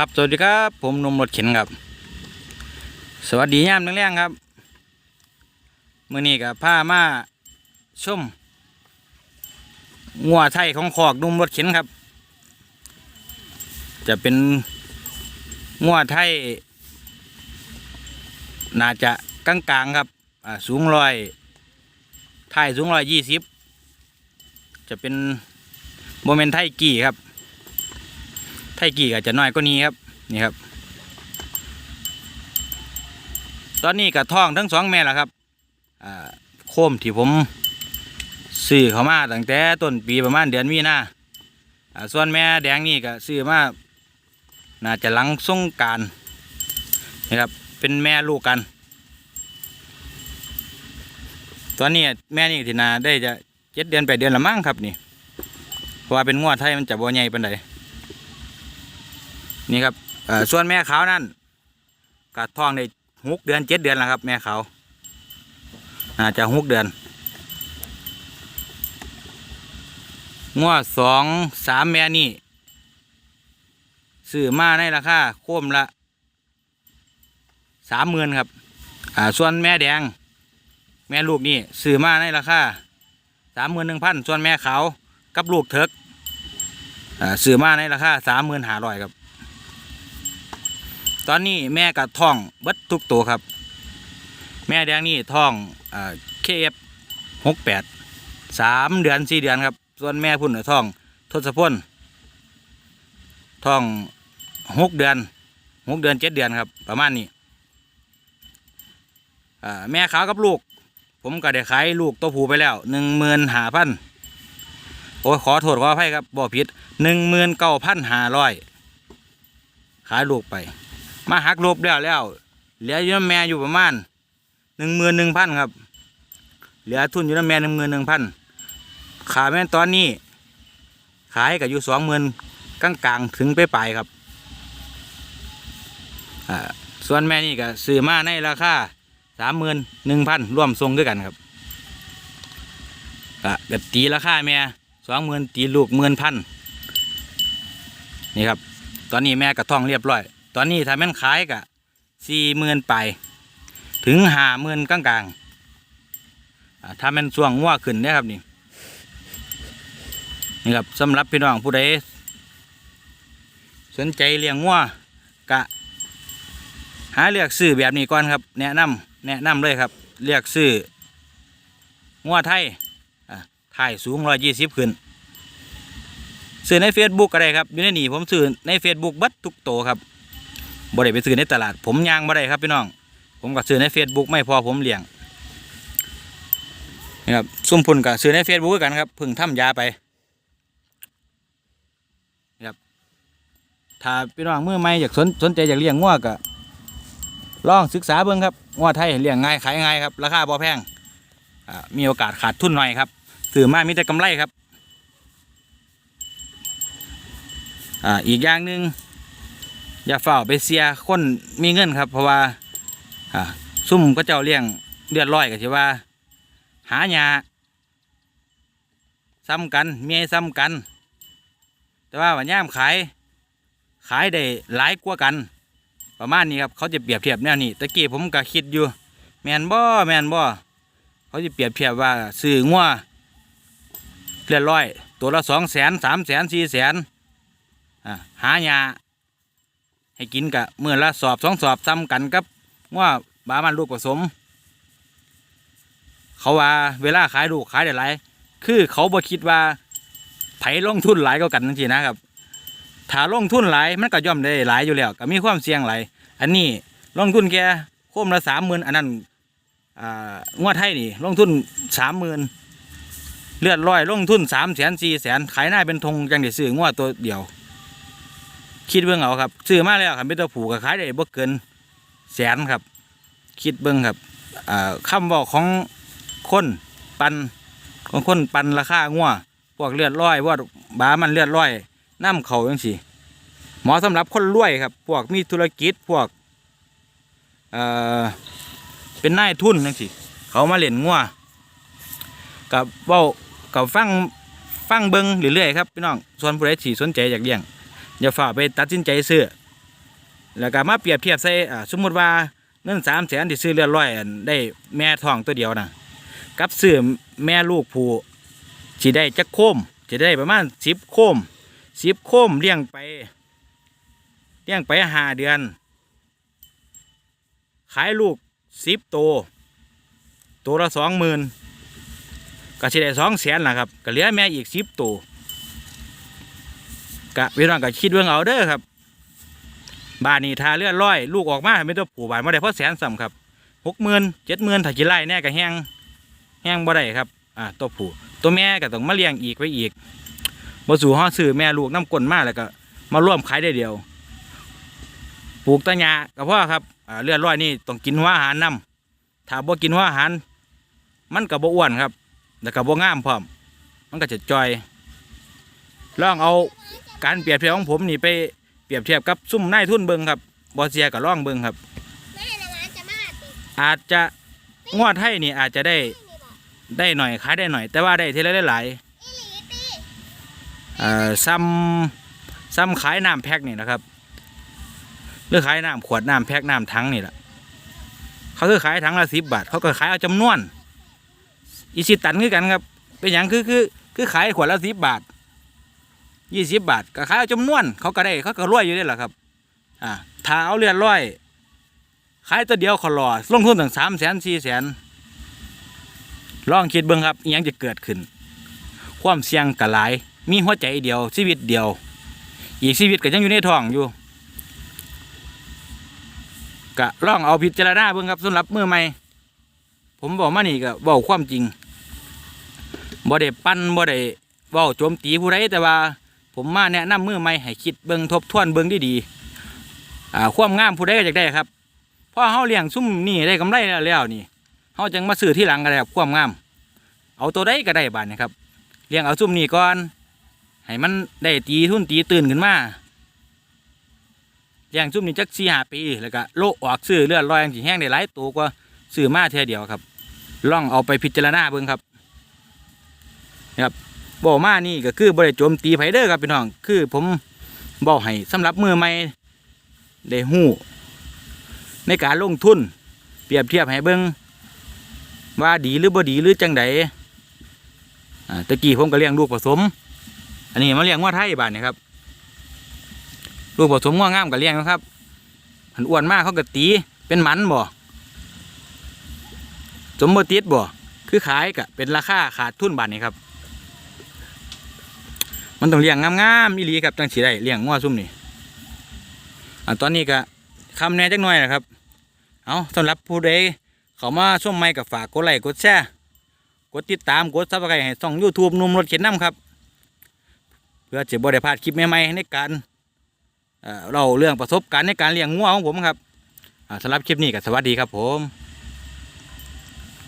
ครับสวัสดีครับ ผมนุ่มรถเข็นครับ สวัสดีย่ามนักเรียงครับเมื่อนี้กับผ้ามาชมงัวไทยของขอกนุ่มรถเข็นครับ จะเป็นงัวไทย น่าจะกลางๆครับอ่าสูงร้อยไทยสูงร้อยยี่สิบจะเป็นโมเมนไทยกี่ครับ ไทยกี่ก็จะน้อยกว่านี้ครับนี่ครับ ตอนนี้กับท้องทั้งสองแม่แล้วครับอ่าโคมที่ผมซื้อเขามาตั้งแต่ต้นปีประมาณเดือนมีนาส่วนแม่แดงนี่ก็ซื้อมาน่าจะหลังสงการนะครับเป็นแม่ลูกกัน ตอนนี้แม่นี่ที่นาได้จะเจ็ดเดือนแปดเดือนละมั้งครับนี่เพราะว่าเป็นงวดไทยมันจะบ่ใหญ่ปานใด นี่ครับส่วนแม่ขาวนั่นกัดท้องได้หกเดือนเจ็ดเดือนแล้วครับ แม่ขาวอาจจะหกเดือนงวดสองสามแม่นี่ซื้อมาในราคาโคมละสามหมื่นครับ อ่า ส่วนแม่แดง แม่ลูกนี่ซื้อมาในราคาสามหมื่นหนึ่งพันส่วนแม่ขาวกับลูกเถิกอ่าซื้อมาในราคาสามหมื่นห้าร้อยครับ ตอนนี้แม่กับท้องเบิดทุกตัวครับ แม่แดงนี่ท้องเคเอฟหกแปดสามเดือนสี่เดือนครับ ส่วนแม่พุ่นท้องทศพลท้องหกเดือนหกเดือนเจ็ดเดือนครับ ประมาณนี้อ่าแม่ขาวกับลูก ผมก็ได้ขายลูกตัวผูไปแล้วหนึ่งหมื่นห้าพันโอ้ขอโทษขออภัยครับบ่ผิดหนึ่งหมื่นเก้าพันห้าร้อยขายลูกไป มาหักลบแล้วแล้ว เหลืออยู่น้ำแม่อยู่ประมาณหนึ่งหมื่นหนึ่งพันครับ เหลือทุนอยู่น้ำแม่หนึ่งหมื่นหนึ่งพันขาแม่นตอนนี้ ขายกับอยู่สองหมื่นกลางกลางๆถึงไปปลายครับอ่าส่วนแม่นี่ก็ซื้อมาในราคาสามหมื่นหนึ่งพันร่วมทรงด้วยกันครับก็กตีราคาแม่สองหมื่นตีลูกหมื่นพันนี่ครับ ตอนนี้แม่กระท่องเรียบร้อย ตอนนี้ถ้าแม่นขายกะสี่หมื่นไป ถึงห้าหมื่นกลางกลางๆถ้าแม่นช่วงงัวขึ้นเนี่ยครับนี่นี่ครับสำหรับพี่น้องผู้ใดสนใจเลี้ยงงัวกะ หาเลือกซื้อแบบนี้ก่อนครับ แนะนำแนะนำเลยครับ เลือกซื้องัวไทยอ่ายสูงร้อยยี่สิบขึ้นซื้อใน Facebook ก็ได้ครับอยู่ในนี่ผมซื้อใน Facebook บัดทุกโตครับ บ่ได้ไปซื้อในตลาด ผมยางบ่ได้ครับพี่น้อง ผมก็ซื้อใน Facebook ไม่พอผมเลี้ยงนะครับซุ่มพุ่นก็ซื้อใน Facebook กันครับพิ่งทำยาไปนะครับถ้าพี่น้องเมื่อใหม่อยากสนสนใจอยากเลี้ยงงัวก็ลองศึกษาเบิ่งครับงัวไทยเลี้ยงง่ายขายง่ายครับราคาบ่แพงอ่ามีโอกาสขาดทุนหน่อยครับซื้อมามีแต่กำไรครับอ่าอีกอย่างหนึ่ง อย่าเฝ้าไปเสียคนมีเงินครับ เพราะว่าซุ่มก็เจ้าเลี้ยงเลือดร้อยก็สิว่า หาหยาซ้ำกันเมียซ้ำกัน แต่ว่าวันย่ามขาย ขายได้หลายกว่ากัน ประมาณนี้ครับเขาจะเปรียบเทียบแนวนี้ตะกี้ผมก็คิดอยู่ แมนบ่แมนบ่เขาจะเปรียบเทียบว่าซื้องัวเลือดร้อย ตัวละสองแสนสามแสนสี่แสนหาหญ้า ให้กินกะเมื่อละสอบสองสอบซ้ำกันกับว่าบามันลูกผสม เขาว่าเวลาขายลูกขายได้หลายคือเขาบ่คิดว่าไผลงทุนหลายก็กันจริงๆนะครับถ้าลงทุนหลายมันก็ย่อมได้หลายอยู่แล้วก็มีความเสี่ยงหลายอันนี้ลงทุนแค่โคมละสามหมื่นอันนั้นอ่างวดไทยนี่ลงทุนสามหมื่นเลือดร้อยลงทุนสามแสนสี่แสนขายหน้าเป็นธงจังได้ซื้องวดตัวเดียว คิดเบิ่งเอาครับซื้อมาแล้วครับเป็นตัวผูกก็ขายได้บ่เกินแสนครับ คิดเบิ่งครับอ่าคำบอกของคนปันของคนปันราคางัวพวกเลือดร้อยพวกบามันเลือดร้อยน้ำเขาจังสิหมาะสำหรับคนรวยครับ พวกมีธุรกิจพวกเอ่อเป็นนายทุนจังสิเขามาเล่นงัวกับเว้ากับฟังฟังเบิงเรื่อยๆครับพี่น้องส่วนผู้ใดที่สนใจอยากเลี้ยง อย่าฝ่าไปตัดสินใจซื้อแล้วก็มาเปรียบเทียบใส่สมมุติว่าเงินสามแสนที่ซื้อเลือร้อยได้แม่ทองตัวเดียวนะกับซื้อแม่ลูกผู้สิได้จักโคมจะได้ประมาณสิบโคมสิบโคมเลี้ยงไปเลี้ยงไปห้าเดือน ขายลูกสิบตัวตัวละสองหมื่นก็สิได้สองแสนล่ะครับก็เหลือแม่อีกสิบตัว กะพี่น้องก็คิดเรื่องเอาเด้อครับบ้านนี้ทาเลือดร้อยลูกออกมาไม่ต้องผูกบานไม่ได้เพราะแสนสำครับหกหมื่นเจ็ดหมื่นถ้ากินไล่แน่ก็แห้งแห้งบ่ได้ครับอ่าตัวผูตัวแม่ก็ต้องมาเลี้ยงอีกไว้อีกบ่สู่ห้อซื้อแม่ลูกน้ำกลนมาแล้วก็ มาร่วมขายได้เดียวปลูกตะหยาก็พ่อครับอ่าเลือดร้อยนี่ต้องกินหัวอาหารนํถ้าบ่กินหัวอาหาร มันก็บ่อ้วนครับ แล้วก็บ่งามพร้อม มันก็จะจอยลองเอา การเปรียบเทียบของผมนี่ไปเปรียบเทียบกับซุ่มนายทุนเบิงครับบอเซียกับล่องเบิงครับ แม่นะงานจะมาติอาจจะงวดให้นี่อาจจะได้นี่บอกได้หน่อยขายได้หน่อย แต่ว่าได้ทีละหลายอีหลีติๆเอ่อซ้ำซ้ำขายน้ำแพ็คนี่นะครับหรือขายน้ำขวดน้ำแพ็คน้ำถังนี่แหละเขาคือขายถังละสิบบาท เขาก็ขายเอาจำนวน อีสิตันคือกันครับ เป็นอย่างคือคือคือขายขวดละสิบบาท ยี่สิบบาทก็ขายเอาจำนวนเขาก็ได้เขาก็รวยอยู่ได้แหละครับ อ่าถ้าเอาเรือนร้อยขายตัวเดียวเขาหล่อลงทุนถึงสามแสนสี่แสนลองคิดเบิ่งครับยังจะเกิดขึ้น ความเสี่ยงกะหลาย มีหัวใจเดียวชีวิตเดียว อีกชีวิตก็ยังอยู่ในท้องอยู่กะลองเอาพิจารณาเบิ่งครับสำหรับมือใหม่ผมบอกมานี่ก็บอกความจริงบ่ได้ปั้นบ่ได้เว้าโจมตีผู้ใดแต่ว่า ผมมาแนะนำมือใหม่ให้คิดเบิ่งทบทวนเบิ่งดีๆอ่าความงามผู้ใดก็อยากได้ครับพอเฮาเลี้ยงซุ่มนี่ได้กำไรแล้วนี่เฮาจังมาซื้อที่หลังก็ได้ครับความงาม เอาตัวใดก็ได้บาดนะครับเลี้ยงเอาซุ่มนี่ก่อนให้มันได้ตีทุ่นตีตื่นขึ้นมาเลี้ยงซุ่มนี่จักสี่หาปีแล้วก็โลออกซื้อเลือดลอยสีแห้งได้หลายตัวกว่าซื้อมาเท่ยเดียวครับลองเอาไปพิจารณาเบิ่งครับนะครับ บอมานี่ก็คือบริโจมตีไผเด้อครับพี่น้อง คือผมบอกให้สำหรับมือใหม่ได้หู้ในการลงทุน เปรียบเทียบให้เบิ่งว่าดีหรือบ่ดีหรือจังใดอ่าตะกี้ผมก็เลี้ยงลูกผสม อันนี้มาเลี้ยงว่าไทยบ้านนี่ครับ ลูกผสมง่วงงามก็เลี้ยงนะครับหันอ้วนมากเขาก็ตีเป็นมันบ่สมบูติดบ่คือขายกะเป็นราคาขาดทุนบาทนี่ครับ มันต้องเลี้ยงงามๆอีหลีครับจังสีได้เลี้ยงงัวซุ่มนี่อ่าตอนนี้ก็คำแน่จักหน่อยนะครับ เอาสำหรับผู้ใดเขามาชมใหม่กับฝากกดไลค์กดแชร์กดติดตามกดซับสไครต์ให้ช่องยูทูบนุ่มรถเข็นน้ำครับ เพื่อจะบได้พลาดคลิปใหม่ๆในการเราเรื่องประสบการณ์ในการเลี้ยงงัวของผมครับสำหรับคลิปนี้ก็สวัสดีครับผม